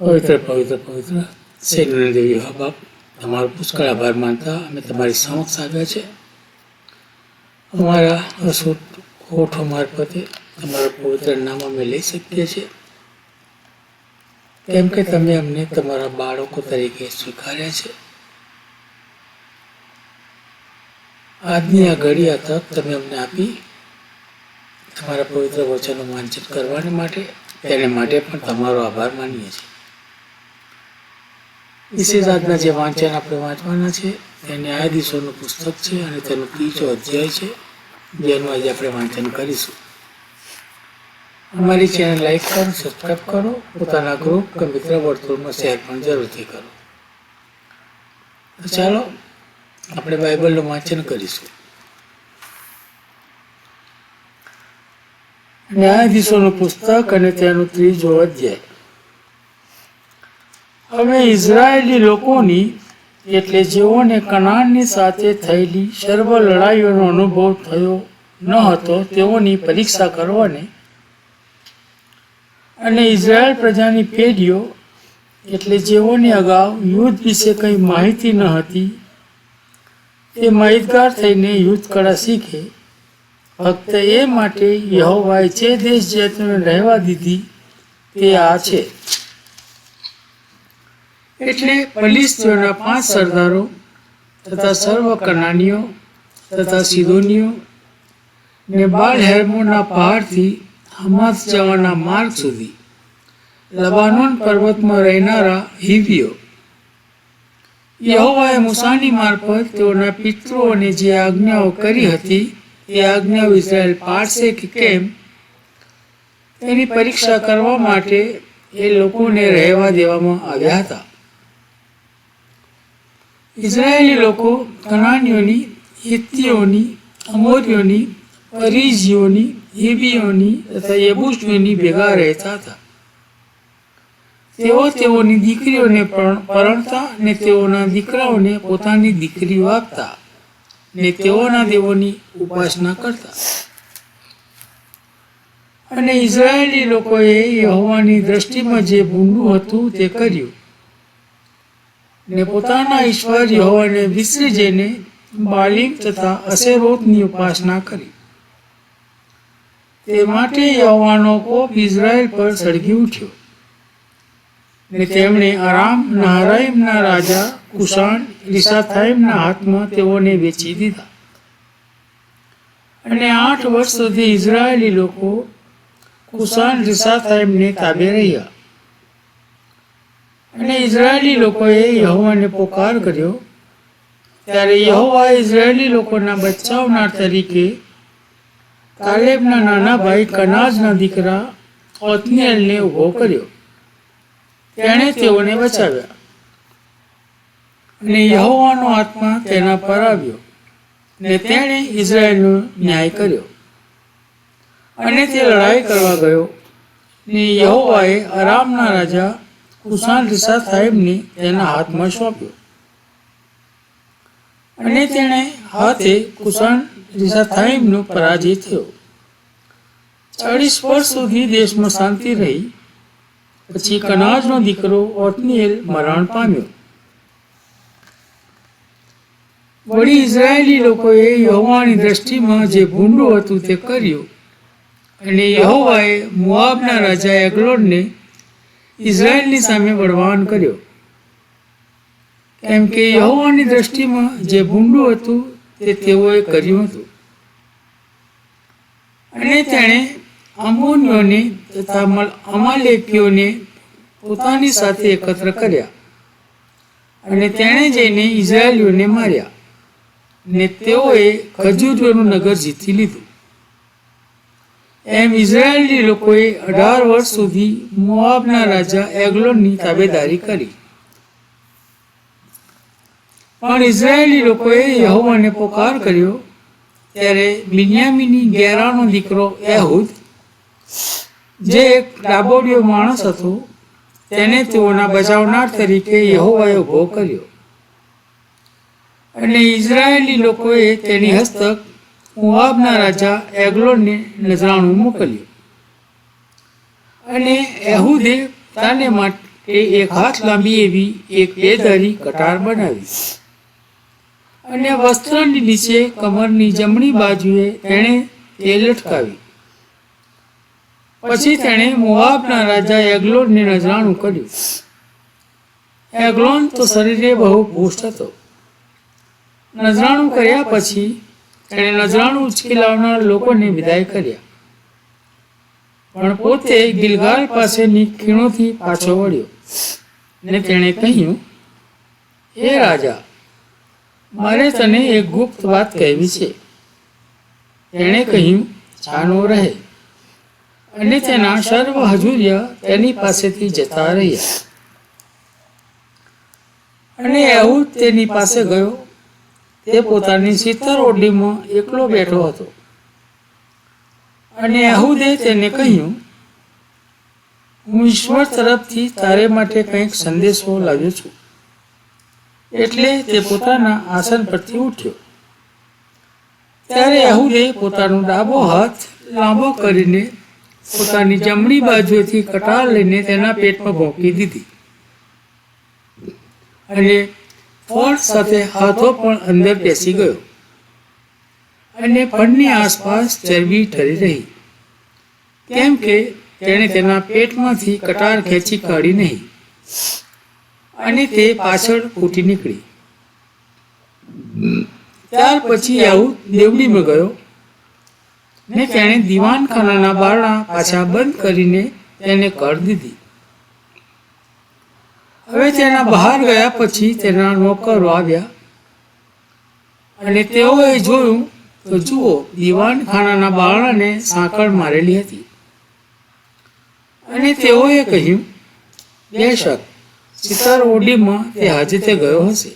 પવિત્ર પવિત્ર પવિત્ર. શ્રી દેવી હા બાપ. તમારો પુષ્કળ આભાર માનતા અમે તમારી સમક્ષ આવ્યા છે. અમારા અશુદ્ધ હોઠો મારફતે તમારા પવિત્ર નામ અમે લઈ શકીએ છીએ. કેમ કે તમે અમને તમારા બાળકો તરીકે સ્વીકાર્યા છે. આજની આ ઘડી આ તક તમે અમને આપી તમારા પવિત્ર વચનો વાંચન કરવાને માટે, તેને માટે પણ તમારો આભાર માનીએ છીએ. વિશેષ આજના જે વાંચન આપણે વાંચવાના છે તે ન્યાયાધીશોનું પુસ્તક છે અને તેનો ત્રીજો અધ્યાય છે, જેનું આજે આપણે વાંચન કરીશું. અમારી ચેનલ લાઈક કરો સબસ્ક્રાઈબ કરો, પોતાના ગ્રુપ કે મિત્ર વર્તુળમાં શેર પણ જરૂરથી કરો. ચાલો, આપણે બાઇબલનું વાંચન કરીશું. ન્યાયાધીશોનું પુસ્તક અને તેનું ત્રીજો અધ્યાય. હવે ઇઝરાયેલી લોકોની, એટલે જેઓને કનાનની સાથે થયેલી સર્વ લડાઈઓનો અનુભવ થયો ન હતો, તેઓની પરીક્ષા કરવાને અને ઇઝરાયેલ પ્રજાની પેઢીઓ, એટલે જેઓની અગાઉ યુદ્ધ વિશે કંઈ માહિતી ન હતી, તે માહિતગાર થઈને યુદ્ધ કળા શીખે. ફક્ત એ માટે યહોવાએ જે દેશ જાતિઓને રહેવા દીધી, તે આ છે. એટલે ફલિસ્તીઓના પાંચ સરદારો તથા સર્વ કનાનીઓ તથા સિદોનીઓ ને બાળ હેરમોના પહાડથી હમાસ જવાના માર્ગ સુધી લબાનોન પર્વતમાં રહેનારા હિવીઓ યહોવાએ મુસાની મારફત તેઓના પિતૃઓને જે આજ્ઞાઓ કરી હતી, એ આજ્ઞાઓ ઇઝરાયલ પાડશે કે કેમ? તેની પરીક્ષા કરવા માટે એ લોકોને રહેવા દેવામાં આવ્યા હતા. ઇઝરાયેલી લોકો કનાનીઓની, હિત્તીઓની, અમોરીઓની પરીઝીઓની હિબીઓની તથા યબુસીઓની ભેગા રહેતા હતા. તેઓ તેઓની દીકરીઓને પણ પરણતા ને તેઓના દીકરાઓને પોતાની દીકરીઓ આપતા ને તેઓના દેવોની ઉપાસના કરતા. અને ઇઝરાયેલી લોકોએ યહોવાની દ્રષ્ટિમાં જે ભૂંડું હતું તે કર્યું. ને પોતાના ઈશ્વર યહોવાને વિસરી જઈને બાલિમ તથા અસેરોતની ઉપાસના કરી. તે માટે યહોવાનો કોપ ઇઝરાયલ પર સળગી ઉઠ્યો ને તેમણે આરામ નારાયમના રાજા કુશાણ રિસાથાઈમના હાથમાં તેઓને વેચી દીધા. અને આઠ વર્ષ સુધી ઇઝરાયેલી લોકો કુશાન રિસાથાઈમને તાબે રહ્યા. અને ઇઝરાયેલી લોકોએ યહોવાને પોકાર કર્યો. ત્યારે યહોવા ઇઝરાયેલી લોકોના બચાવનાર તરીકે કાલેબના નાના ભાઈ કનાજના દીકરા ઓથનિયલને ઊભો કર્યો. તેણે તેઓને બચાવ્યા અને યહોવાનો આત્મા તેના પર આવ્યો ને તેણે ઇઝરાયલનો ન્યાય કર્યો. અને તે લડાઈ કરવા ગયો ને યહોવાએ આરામના રાજા કુશાન રિસા સાહેબની તેના હાથમાં સોંપ્યો. અને તેણે હાથે કુશાન રિસા સાહેબનો પરાજય થયો. ચાળીસ વર્ષ સુધી દેશમાં શાંતિ રહી. પછી કનાજનો દીકરો ઓથનીએલ મરણ પામ્યો. વળી ઇઝરાયેલી લોકોએ યહોવાની દ્રષ્ટિમાં જે ભૂંડું હતું તે કર્યું. અને યહોવાએ મુઆબના રાજા એગ્લોનને ઇઝરાયેલની સામે વડવાન કર્યો. કેમ કે યહોવાની દ્રષ્ટિમાં જે ભૂંડું હતું તે તેઓએ કર્યું હતું. અને તેણે અમોનિયોને તથા અમલ- અમાલેકીઓને પોતાની સાથે એકત્ર કર્યા અને તેણે જઈને ઇઝરાયલીઓને માર્યા ને તેઓએ ખજૂરીઓનું નગર જીતી લીધું. એમ ઇઝરાયેલી લોકોએ અઢાર વર્ષ સુધી મોઆબના રાજા એગ્લોનની તાબેદારી કરી. પણ ઇઝરાયેલી લોકોએ યહોવાને પોકાર કર્યો ત્યારે બિન્યામીની ગેરાનો દીકરો એહુદ, જે એક ડાબોડિયો માણસ હતો, તેને તેઓના બચાવનાર તરીકે યહોવાએ ઊભો કર્યો. અને ઇઝરાયેલી લોકોએ તેની હસ્તક મોઆબના રાજા એગ્લોનને નજરાણું મોકલ્યું. અને એહુદે તાને માટે એક હાથ લાંબી એવી એક બેધારી કટાર બનાવી. અને વસ્ત્રની નીચે કમરની જમણી બાજુએ તેણે તે લટકાવી. પછી તેણે મોઆબના રાજા એગ્લોનને નજરાણું કર્યું. એગ્લોન તો શરીરે બહુ પુષ્ટ હતો. નજરાણું કર્યા પછી તેણે નજરાણું ઉચકી લાવનાર લોકોને વિદાય કર્યા. પણ પોતે ગિલગાલ પાસેની ખીણોથી પાછો વળ્યો ને તેણે કહ્યું હે રાજા મારે તને એક ગુપ્ત વાત કહેવી છે. તેણે કહ્યું છાનો રહે. અને તેના સર્વ હજુર્ય તેની પાસેથી જતા રહ્યા. અને એવું તેની પાસે ગયો તે પોતાની સિત્તર ઓરડીમાં એકલો બેઠો હતો. અને અહુદે તેને કહ્યું, હું ઈશ્વર તરફથી તારે માટે કંઈક સંદેશો લાવ્યો છું. એટલે તે પોતાના આસન પરથી ઉઠ્યો. ત્યારે અહુદે પોતાનો ડાબો હાથ લાંબો કરીને પોતાની જમણી બાજુએથી કટાર લઈને તેના પેટમાં ભોંકી દીધી. અને ફળ સાથે હાથો પણ અંદર બેસી ગયો અને ફળની આસપાસ ચરબી ઠરી રહી. કેમ કે તેણે તેના પેટમાંથી કટાર ખેંચી કાઢી નહીં અને તે પાછળ ફૂટી નીકળી. ત્યાર પછી આવું દેવડીમાં ગયો ને તેણે દીવાનખાનાના બારણા પાછા બંધ કરીને તેને કર દીધી. હવે તેના બહાર ગયા પછી તેના નોકરો આવ્યા. અને તેઓએ જોયું તો જુઓ, દીવાનખાનાના બારણાને સાંકળ મારેલી હતી. અને તેઓએ કહ્યું, બેશક સિતાર ઓડીમાં તે હાજતે ગયો હશે.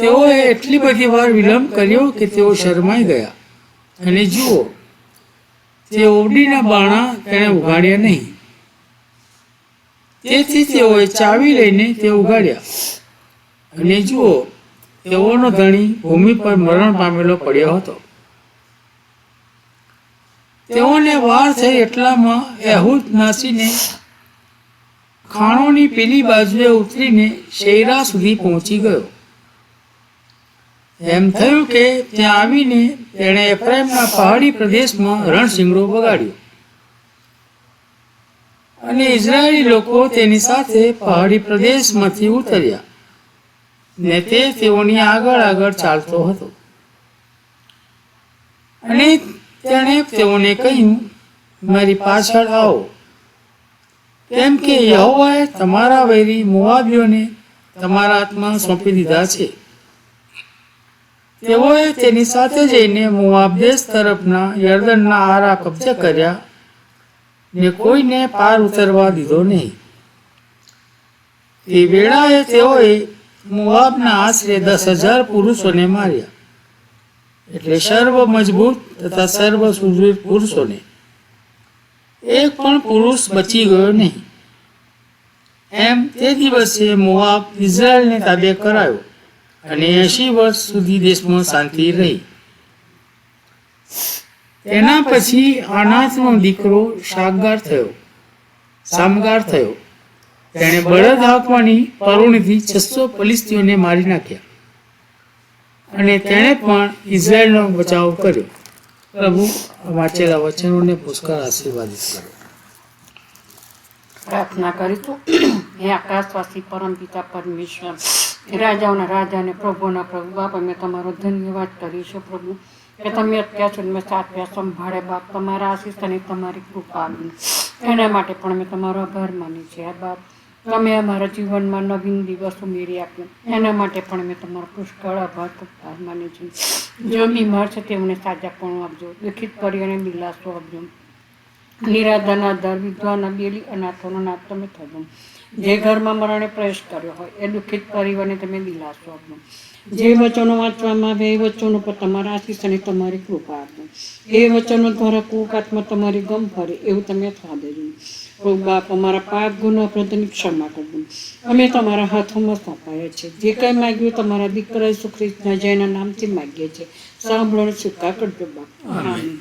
તેઓએ એટલી બધી વાર વિલંબ કર્યો કે તેઓ શરમાઈ ગયા. અને જુઓ, તે ઓરડીના બાણા તેણે ઉગાડ્યા નહીં. તેથી તેઓએ ચાવી લઈને તે ઉગાડ્યા. અને જુઓ, તેઓનો ધણી ભૂમિ પર મરણ પામેલો પડ્યો હતો. તેઓને વાર થઈ એટલામાં એહૂદ નાસીને ખાણોની પેલી બાજુએ ઉતરીને શેરા સુધી પહોંચી ગયો. એમ થયું કે ત્યાં આવીને તેણે એફ્રાઇમના પહાડી પ્રદેશમાં રણશીંગડો બગાડ્યો. અને ઇઝરાયેલી લોકો તેની સાથે પહાડી પ્રદેશમાંથી ઉતર્યા. ને તે તેઓની આગળ આગળ ચાલતો હતો. અને તેણે તેઓને કહ્યું, મારી પાછળ આવો. કેમ કે યહોવાએ તમારા વૈરી મુવાબીઓને તમારા હાથમાં સોંપી દીધા છે. તેઓએ તેની સાથે જઈને મુવાબ દેશ તરફના યર્દનના આરા કબજે કર્યા ને કોઈને પાર ઉતરવા દીધો નહીં. એ વેળાએ તેઓએ મોવાબના આશરે દસ હજાર પુરુષોને માર્યા. એટલે સર્વ મજબૂત તથા સર્વ સુરવીર પુરુષોને. એક પણ પુરુષ બચી ગયો નહીં. એમ તે દિવસે મોવાબ ઇઝરાયલને તાબે કરાયો અને એંશી વર્ષ સુધી દેશમાં શાંતિ રહી. તેના પછી અનાથનો દીકરો શાકગાર થયો. સામગાર થયો. તેણે બળદ હાંકવાની પરુણથી છસો પલિસ્તીઓને મારી નાખ્યા. અને તેણે પણ ઇઝરાયલનો બચાવ કર્યો. પ્રભુ વાંચેલા વચનોને પુષ્કળ આશીર્વાદિત કરો. પ્રાર્થના કરીશું હે આકાશવાસી પરમ પિતા પરમેશ્વર રાજાઓના રાજા અને પ્રભુના પ્રભુ, બાપ અમે તમારો ધન્યવાદ કરીશું પ્રભુ. કે તમે અત્યાર સુધીમાં સાચવ્યા સંભાળે બાપ, તમારા આશીષ અને તમારી કૃપા એના માટે પણ અમે તમારો આભાર માની છે આ બાપ. તમે અમારા જીવનમાં નવીન દિવસ ઉમેરી આપ્યો. એના માટે પણ મેં તમારો પુષ્કળ આભાર આભાર માની છું. જો બીમાર છે તેમને સાજાપણું આપજો, દુઃખિત પરિવારને બિલાસો આપજો. નિરાધાના દર વિધવાના બેલી, અનાથોનો નાથ તમે થજો. જે ઘરમાં મરણે પ્રવેશ કર્યો હોય, એ દુઃખિત પરિવારને તમે દિલાસો આપો જે વચનો વાંચવામાં આવે એ વચનો પર તમારા આશીષ અને તમારી કૃપા આપો. એ વચનો દ્વારા કુકાત્મા તમારી ગમ ફરે એવું તમે થવા દેજો. પ્રભુ બાપ અમારા પાપ ગુનો પ્રદની ક્ષમા કરજો. અમે તમારા હાથોમાં સોંપાયા છે. જે કંઈ માગ્યું તમારા દીકરા સુખ્રિસ્તના જયના નામથી માગીએ છીએ. સાંભળો સ્વીકાર કરજો બાપ. આમીન.